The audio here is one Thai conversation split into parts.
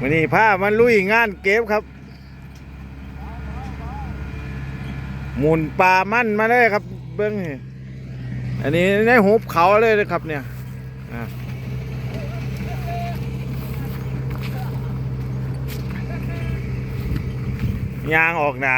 วันนี้ผ้ามันลุยงานเก็บครับหมุนปลามั่นมาเลยครับ เบิ้งนี่อันนี้ในหุบเขาเลยนะครับเนี่ยยางออกหนา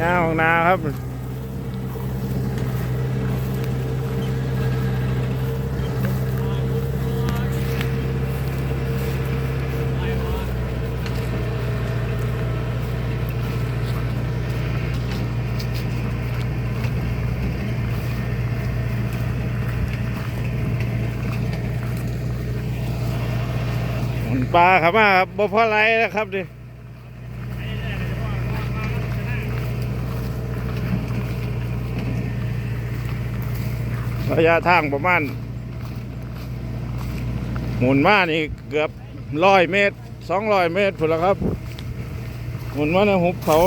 ย่างออกหนาครับหมุนปลาครับมาครับบ่พอไรนะครับดิ ระยะทางประมาณหมุนมานี่เกือบร้อยเมตรสองร้อยเมตรพุ่นละครับ หมุนมาในหุบเขา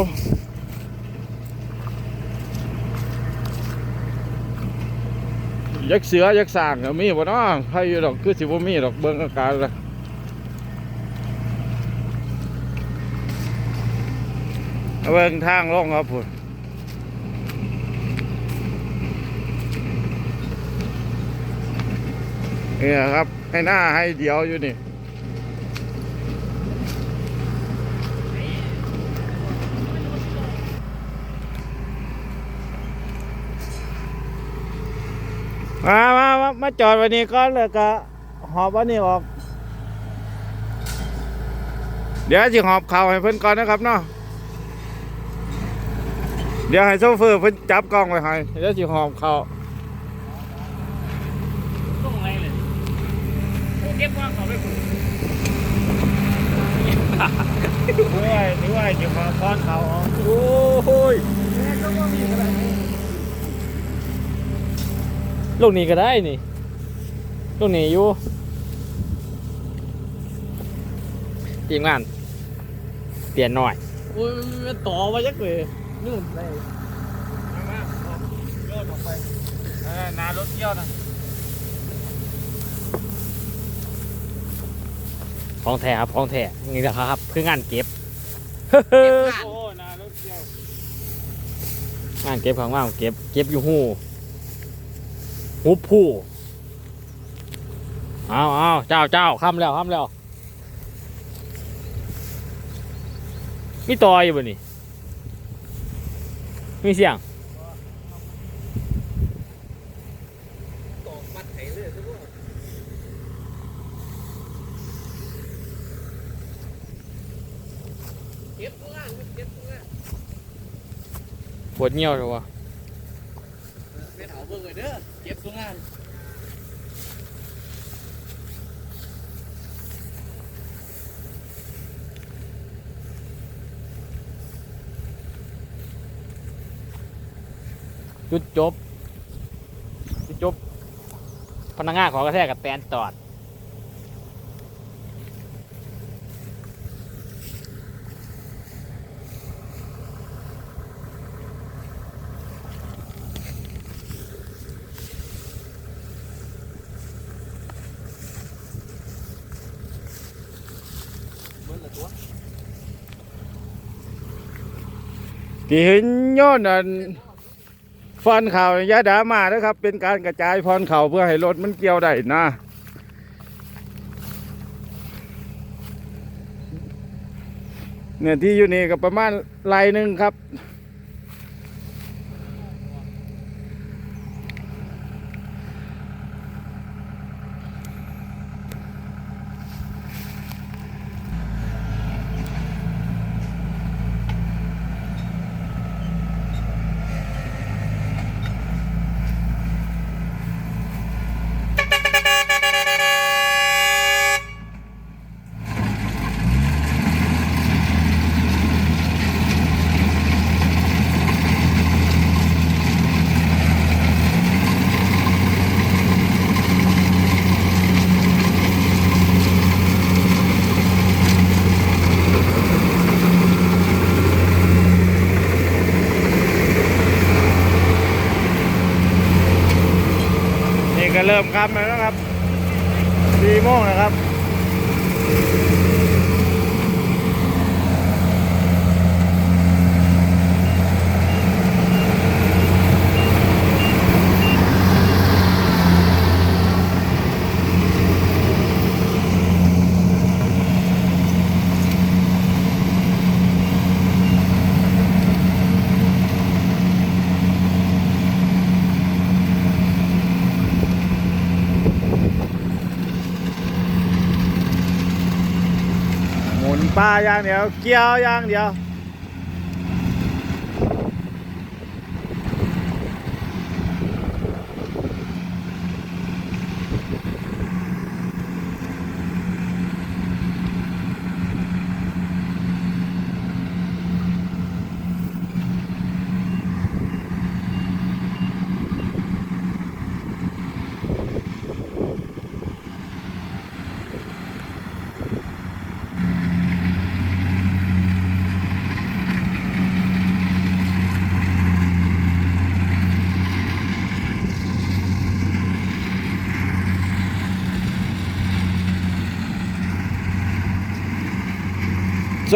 ยักษ์เสือยักษ์สร้างมีบ่เนาะใครอยู่ดอกคือสิบ่มีดอกเบิ่งอาการละเอาเบิ่งทางลงครับพุ่น เนี่ยครับ ให้หน้าให้เดียวอยู่นี่มามามามาจอดวันนี้ก่อนเลยก็หอบวันนี้ออก เดี๋ยวจะหอบเข่าให้เพิ่อนก่อนนะครับเนาะ เดี๋ยวให้โซเฟอร์เพิ่อนจับกล้องไว้ให้ เดี๋ยวจะหอบเข่า ต้องอะไรเลยโอ้เก็บว่างเขาไปคุณด้วยด้วยจะมาพอนเขาออกโอ้ยลูกนี้ก็ได้นี่ลูกนี้อยู่ทีมงานเปลี่ยนหน่อยโอ้ยมันต่อมายักเลยนู่นเลยมาออกโยนออกไปเออนารถเที่ยวนะ ของแท้ครับของแท้นี่แหละครับคืองานเก็บโอ้นารถเที่ยวงานเก็บของว่างเก็บเก็บอยู่หูหูผู้เอาเอาเจ้าเจ้าค้ำแล้วค้ำแล้วมีต่ออยู่บ่นี่มีเสียง ปวดเงี้ยวเลยวะเป็นเอาเบิ่งเลยเด้อเก็บตัวงานจุดจบ จุดจบ พนักงานขอกระแทกกับแตนตอด เบิ่งละตัว ที่เห็นย้อนอันฟอนเข่ายาดามานะครับ เป็นการกระจายฟอนเข่าเพื่อให้รถมันเกี่ยวได้นะเนี่ยที่อยู่นี่ก็ประมาณไรหนึ่งครับ เริ่มครับแล้วนะครับสี่โมงนะครับ ห มุนปลาอย่างเดียว เกี่ยวอย่างเดียว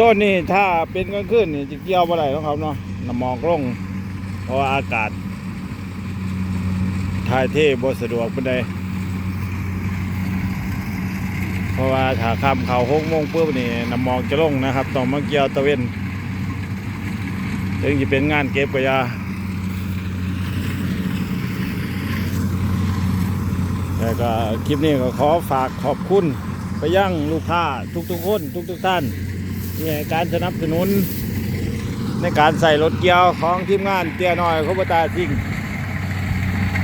ซนนี้ถ้าเป็นกลางคืนนี่จะเกี่ยวบ่ได้ของเขาเนาะน้ำมอกลงเพราะาอากาศถ่ายเทบ่สะดวกปานใดเพราะว่าถ้าค่ำเขาหกโมงปุ๊บนี่น้ำมอกจะลงนะครับต้องมาเกี่ยวตะเวนถึงจะเป็นงานเก็บกระยาแล้วก็คลิปนี้ก็ขอฝากขอบคุณไปยังลูกค้าทุกๆคนทุกๆท่าน นี่การสนับสนุน ในการใส่รถเกียวของทีมงานเตี้ยน้อยคบตาซิ่ง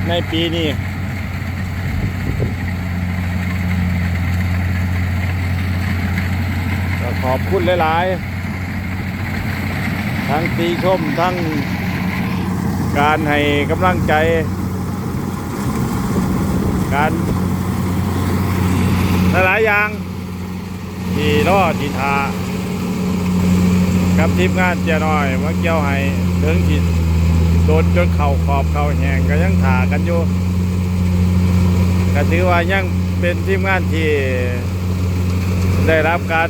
ในปีนี้ขอบคุณหลาย ๆ ทั้งตีชม ทั้งการให้กำลังใจ การหลาย ๆ อย่าง ที่รอดที่ทา กับทีมงานเจียน้อยมาเกี่ยวให้ถึงจิตโดนจนเข่าขอบเข่าแหงก็ยังถากันอยู่ก็ถือว่ายังเป็นทีมงานที่ได้รับการ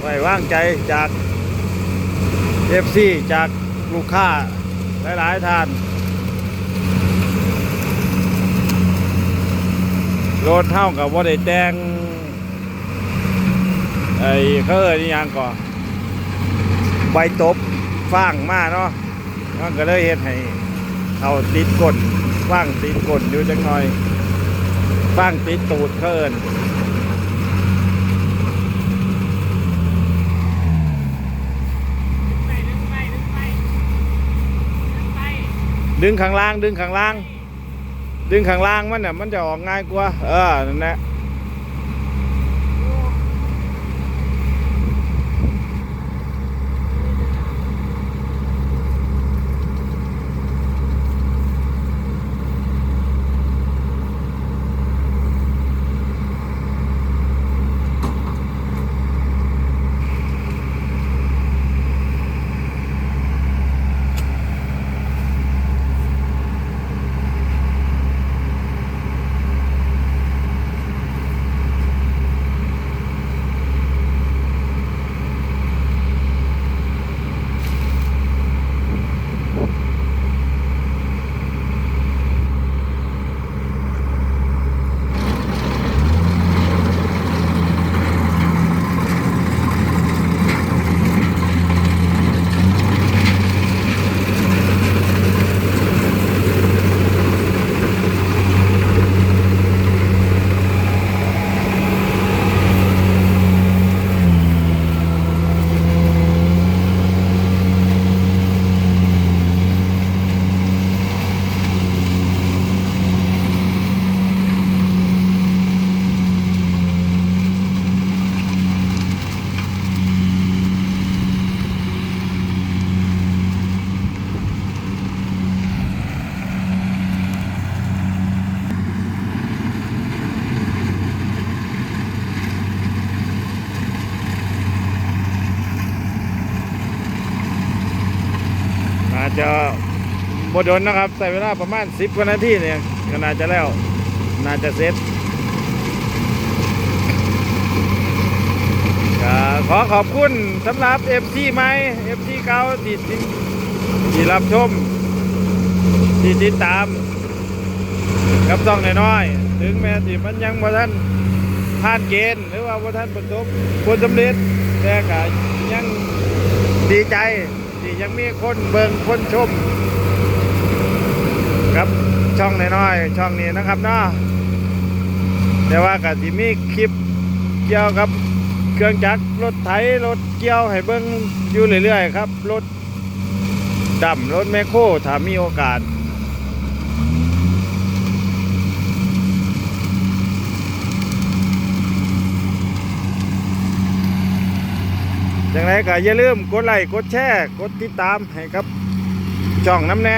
ไว้วางใจจากเอฟซีจากลูกค้าหลายๆท่านรถเท่ากับว่าได้แต่งไอ้เขาเอ่ยนี่ยังก่อน ใบตบฟางมาเนาะมันก็เลยเฮ็ดให้เอาติดก้นฟางติดก้นอยู่จังหน่อยฟางติดตูดเขาเอินดึงข้างล่าง ดึงข้างล่าง ดึงข้างล่างมันน่ะมันจะออกง่ายกว่า เออนั่นแหละาจจะบดนนะครับ ใส่เวลาประมาณ 10กว่านาทีเนี่ยก็น่าจะแล้ว น่าจะเสร็จขอขอบคุณสำหรับ FC ใหม่ FC เก่าที่ที่รับชมที่ติดตาม กับต้องน้อยๆถึงแม้ที่มันยังบ่ทันผ่านเกณฑ์หรือว่าบ่ทันประสบผลสำเร็จแต่ก็ยังดีใจ ยังมีคนเบิ่งคนชมครับช่องน้อยๆช่องนี้นะครับเนาะแต่ว่าก็สิมีคลิปเกี่ยวกับเครื่องจักรรถไถรถเกี่ยวให้เบิ่งอยู่เรื่อยๆครับรถดำรถแมคโครถ้ามีโอกาส จังไรก็อย่าลืมกดไลค์กดแชร์ กดติดตามให้ครับจ่องน้ำแน่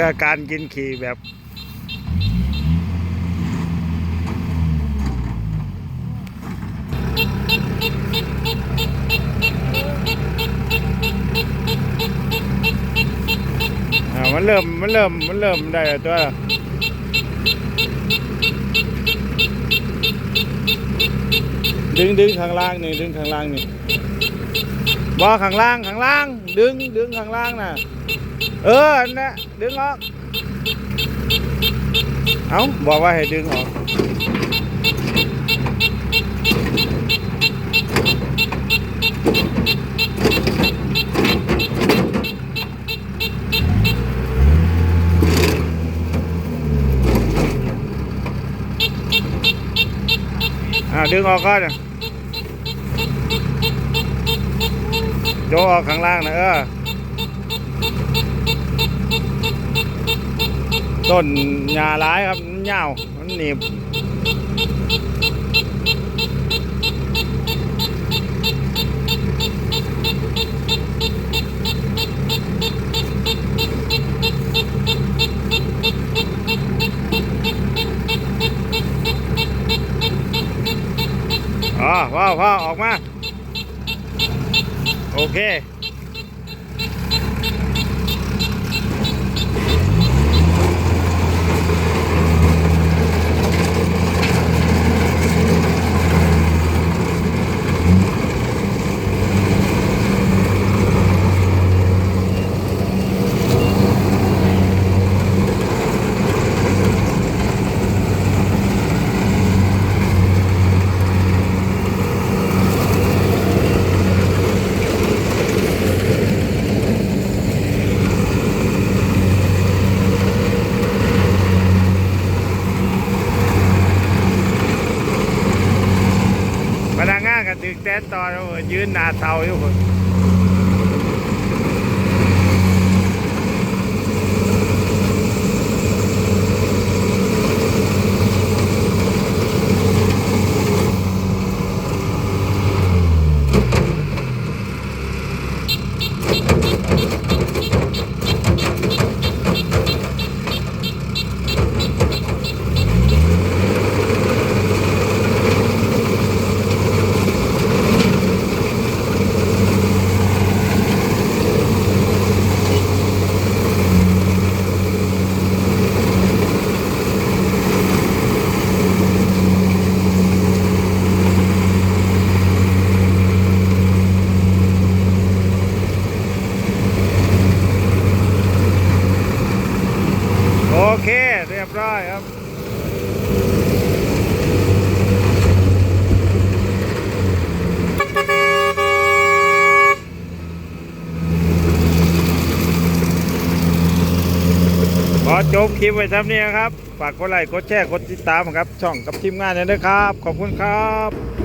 ออการกินขี่แบบอ่ามันเริ่ม มันเริ่ม มันเริ่มได้ตัวดึงดึงข้างล่างนี่ดึงข้างล่างนี่ว่าข้างล่างข้างล่าง ดึงดึงข้างล่างน่ะ เออนั่นนะดึงออก เอาบอกว่าให้ดึงออกอ่าดึงออกก่อนน่ะโยกออกข้างล่างนะเออ ต้นหญ้าร้ายครับมันยาวมันหนีบอ๋อว้าวว้าวออกมา โอเค พนักงานก็ตึก แต้นต่อแล้วยืนหน้าเตาอยู่คนโอเค เรียบร้อยครับ จ บคลิปไว้ท่านี้ครับ ฝากกดไลค์กดแชร์กดติดตามครับ ช่องกับทีมงานเลยนะครับ ขอบคุณครับ